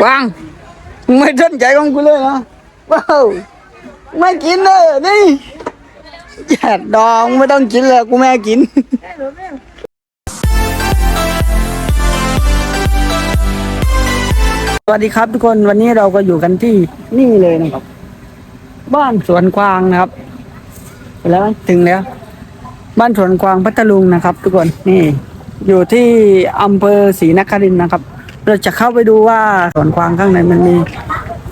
กวางไม่สนใจของกูเลยนะว้าวไม่กินเลยนี่แยดดองไม่ต้องกินเลยกูแม่กินสวัสดีครับทุกคนวันนี้เราก็อยู่กันที่นี่เลยนะครับ บ้านสวนกวางนะครับไปแล้วไหมถึงแล้ว บ้านสวนกวางพัทลุงนะครับ ทุกคนนี่ อยู่ที่อำเภอศรีนครินทร์นะครับ เราจะเข้าไปดูว่าสวนกวางข้างในมันมี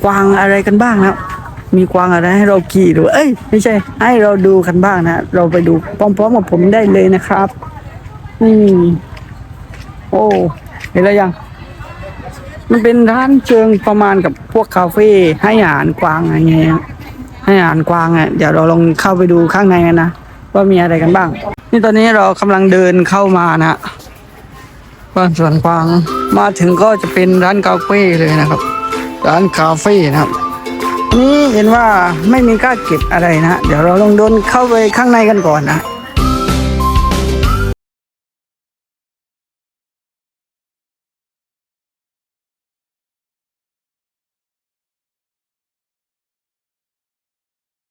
กวางอะไรกันบ้างนะครับมีกวางอะไรให้เราขี่หรือเอ้ยไม่ใช่ ให้เราดูกันบ้างนะเราไปดูพร้อมๆกับผมได้เลยนะครับอืมโอ้เห็นแล้วยัง มันเป็นร้านเชิงประมาณกับพวกคาเฟ่ให้อาหารกวางอะไรเงี้ยให้อาหารกวางอะเดี๋ยวเราลองเข้าไปดูข้างในกันนะว่ามีอะไรกันบ้าง นี่ตอนนี้เรากำลังเดินเข้ามานะ บ้านสวนกวางมาถึงก็จะเป็นร้านคาเฟ่เลยนะครับ ร้านคาเฟ่นะครับ นี่เห็นว่าไม่มีค่าเก็บอะไรนะเดี๋ยวเราลองเดินเข้าไปข้างในกันก่อนนะ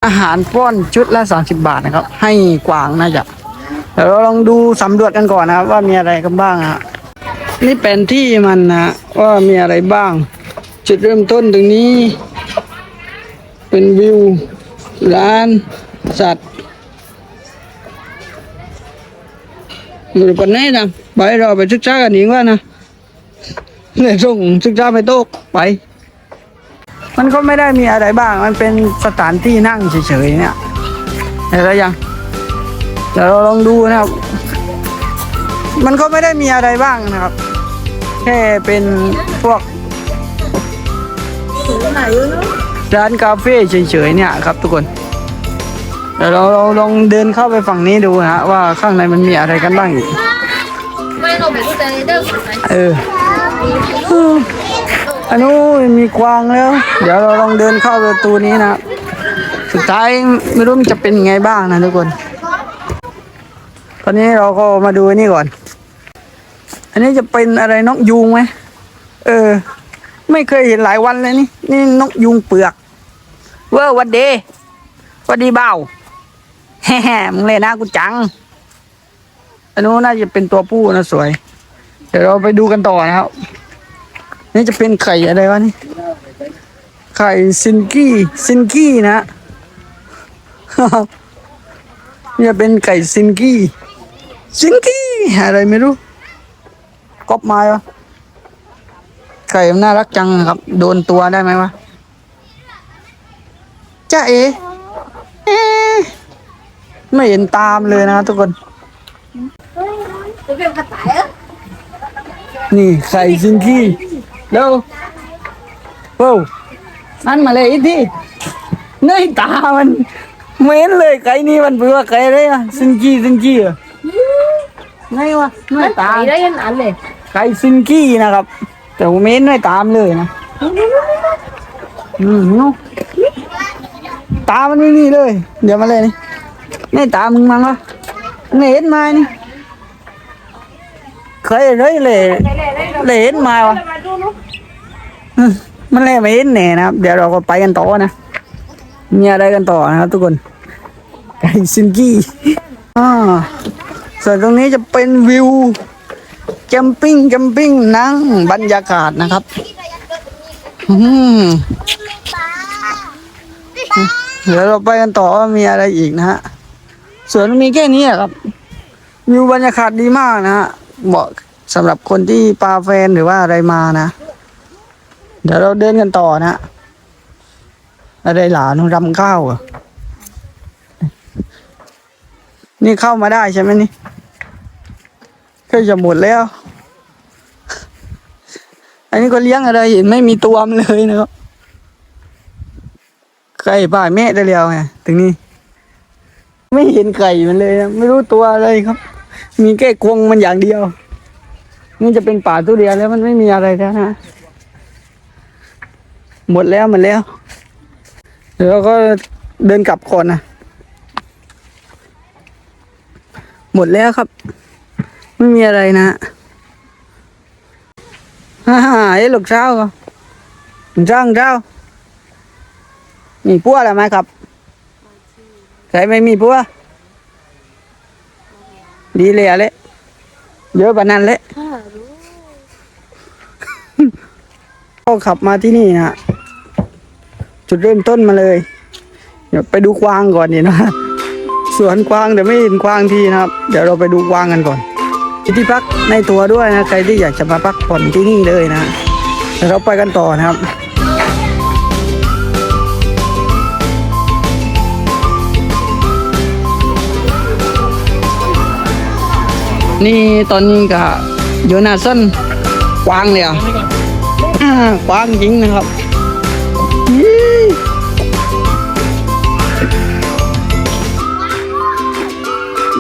อาหารป้อนชุดละสามสิบาทนะครับ ให้กวางน่าจะเดี๋ยวเราลองดูสำรวจกันก่อนนะครับว่ามีอะไรกันบ้างฮะ นี่เป็นที่มันนะว่ามีอะไรบ้าง จุดเริ่มต้นตรงนี้ เป็นวิว ร้าน สัตว์อยู่กันไหนนะไปเราไปศึกษากันเองว่านะเนี่ยส่งศึกษาไปโต๊ะไป มันก็ไม่ได้มีอะไรบ้าง มันเป็นสถานที่นั่งเฉยๆเนี่ยเห็นแล้วยังเดี๋ยวเราลองดูนะครับ มันก็ไม่ได้มีอะไรบ้างนะครับ แค่เป็นพวกร้านกาเฟ่เฉยๆเนี่ยครับทุกคนเดี๋ยวเราเราลองเดินเข้าไปฝั่งนี้ดูฮะว่าข้างในมันมีอะไรกันบ้างอีกไม่เราไม่รู้ใจเด้อออันนู้นมีกวางแล้ว เดี๋ยวเราลองเดินเข้าประตูนี้นะสุดท้ายไม่รู้มันจะเป็นยังไงบ้างนะทุกคน ตอนนี้เราก็มาดูนี่ก่อน อันนี้จะเป็นอะไรนกยูงไหมเออ ไม่เคยเห็นหลายวันเลยนี่ นี่นกยูงเปลือกเว้อหวันเดหวันดีเบาแฮ่ๆมึงเลยนะกูจัง อันนู้นน่าจะเป็นตัวผู้นะสวย เดี๋ยวเราไปดูกันต่อนะครับ นี่จะเป็นไข่อะไรวะนี่ ไข่ซินกี้ซินกี้นะนี่จะเป็นไก่ซินกี้ซินกี้อะไรไม่รู้ ก๊อปมาวะไก่มันน่ารักจังครับ โดนตัวได้ไหมวะจ้าเอไม่เห็นตามเลยนะทุกคน นี่ไข่ซินกี้เร็วโว้วนั่นมาเลยอีกทีเนตามันเหม็นเลยไก่นี่มันเบื่อไก่เลยอะซินกี้ซินกี้อะไงวะเนยตาตายได้ยันอันเลย ไก่ซินกี้นะครับ แต่ว่าเม็นไม่ตามเลยนะอืมเนาะตามันไม่มีเลย เดี๋ยวมาเลยนี่นี่ตามมึงมั้งวะเห็นไหมนี่เคยเลยเลยเลยเห็นมาวะมันเลยไม่เห็นแน่นะครับ เดี๋ยวเราก็ไปกันต่อนะมีอะไรกันต่อนะครับทุกคนไก่ซินกี้อ่าส่วนตรงนี้จะเป็นวิว แคมปิ้งแคมปิ้งนั่งบรรยากาศนะครับอืมเดี๋ยวเราไปกันต่อว่ามีอะไรอีกนะฮะสวนมีแค่นี้อะครับวิวบรรยากาศดีมากนะฮะเหมาะสำหรับคนที่ปาแฟนหรือว่าอะไรมานะ เดี๋ยวเราเดินกันต่อนะ อะไรหลานรำข้าวเหรอะนี่เข้ามาได้ใช่ไหมนี่ ก็จะหมดแล้ว อันนี้ก็เลี้ยงอะไรเห็นไม่มีตัวมเลยนะครับไก่ป่าแม่ได้แล้วไงถึงนี้ ไม่เห็นไก่มันเลยนะไม่รู้ตัวอะไรครับ มีแค่กรงมันอย่างเดียว นี่จะเป็นป่าทุเรียนแล้วมันไม่มีอะไรแล้วนะหมดแล้วหมดแล้วเดี๋ยวเราก็เดินกลับก่อนนะหมดแล้วครับ ไม่มีอะไรนะฮ่าฮ่าไอ้ลูกเช้าก็คุณจ้างเจ้ามีปัวอะไรไหมครับใส่ไม่มีปัวดีเลยอะเละเยอะปานนั้นเละก็ขับมาที่นี่นะจุดเริ่มต้นมาเลย เดี๋ยวไปดูกวางก่อนนี่นะสวนกวางแต่ไม่เห็นกวางทีนะครับ เดี๋ยวเราไปดูกวางกันก่อน มีที่พักในตัวด้วยนะ ใครที่อยากจะมาพักผ่อนที่นี่เลยนะเดี๋ยวเราไปกันต่อนะครับนี่ตอนนี้ก็อยู่หน้าส้นกวางเลยอะกวางจริงนะครับ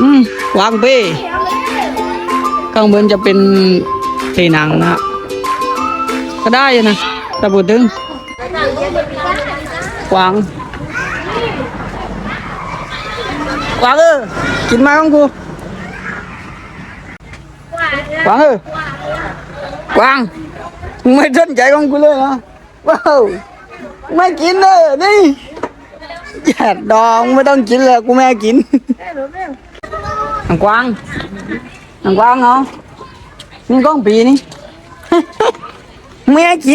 อืมกวางเป้ ข้างบนจะเป็นเทหนังนะฮะก็ได้อยู่นะแต่พูดถึงกวางกวางเออกินมาของกูกวางเออกวางมึงไม่สนใจของกูเลยเหรอว้าวไม่กินเลยนี่แย่ดองไม่ต้องกินเลยกูไม่ให้กินนางกวาง นางกวางเหรอนี่กล้องปีนี่ไม่ให้กิ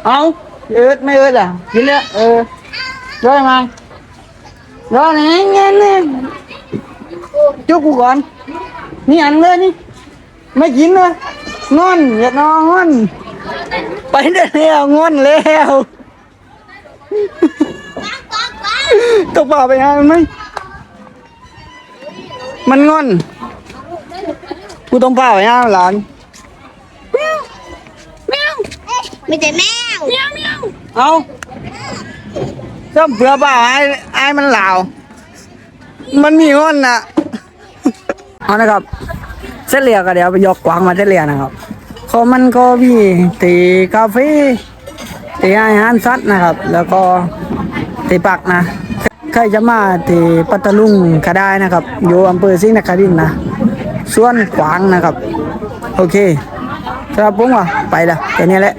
นดำไม่ให้กินเว้ยเอาไปแฮะ เอิดกว่าเอิดต้องเรียก อยากเล่นอ่ะเล่นก่อน เอาเอิดไม่เอิดอ่ะกินเลยเออร้อยมาร้อยนี่เงี้ยนี่จุกกูก่อน นี่อันเลยนี่ ไม่กินเลยงอนอย่านอนงอน ไปได้แล้วงอนแล้วต้องป่าไปหามันไหมมันงอน กูต้อง ป่าไปหาหลานมีแต่แมวเอาก็เผื่อเปล่าไอ้ไอ้มันเหล่ามันมีงอนนะเอานะครับเส้นเหลียก็เดี๋ยวไปยกกวางมาเส้นเหลียนะครับเขามันก็มีตีคาเฟ่ตีอาหารสัตว์นะครับ แล้วก็ตีปักนะใครจะมาตีปัตตาลุงก็ได้นะครับ อยู่อำเภอสิงห์นครินนะส่วนกวางนะครับ โอเคสำหรับผมว่าไปละแค่นี้แหละ